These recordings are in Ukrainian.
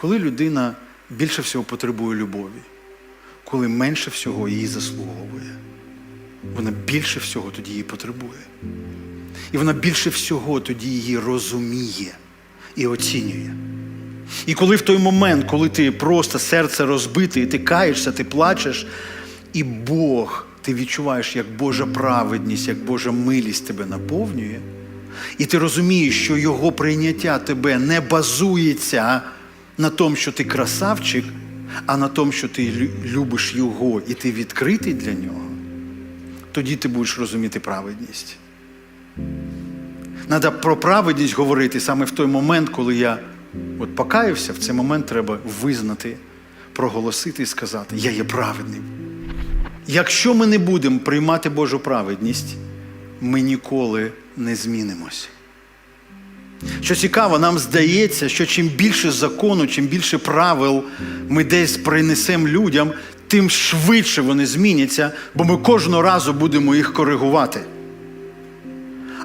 коли людина більше всього потребує любові, коли менше всього її заслуговує. Вона більше всього тоді її потребує. І вона більше всього тоді її розуміє і оцінює. І коли в той момент, коли ти просто серце розбите, і ти каєшся, ти плачеш, і Бог, ти відчуваєш, як Божа праведність, як Божа милість тебе наповнює, і ти розумієш, що Його прийняття тебе не базується на тому, що ти красавчик, а на тому, що ти любиш Його і ти відкритий для нього, тоді ти будеш розуміти праведність. Треба про праведність говорити саме в той момент, коли я от покаявся, в цей момент треба визнати, проголосити і сказати: Я є праведним. Якщо ми не будемо приймати Божу праведність, ми ніколи не змінимось. Що цікаво, нам здається, що чим більше закону, чим більше правил ми десь принесемо людям, тим швидше вони зміняться, бо ми кожного разу будемо їх коригувати.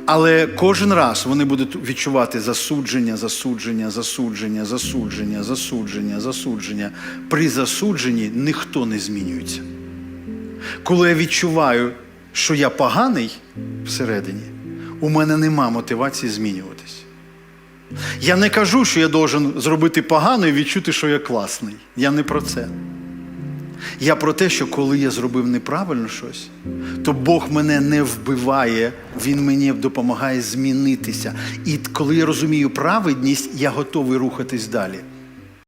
Але кожен раз вони будуть відчувати засудження, засудження, засудження, засудження, засудження, засудження. При засудженні ніхто не змінюється. Коли я відчуваю, що я поганий всередині, у мене нема мотивації змінюватись. Я не кажу, що я должен зробити погано і відчути, що я класний. Я не про це. Я про те, що коли я зробив неправильно щось, то Бог мене не вбиває, Він мені допомагає змінитися. І коли я розумію праведність, я готовий рухатись далі.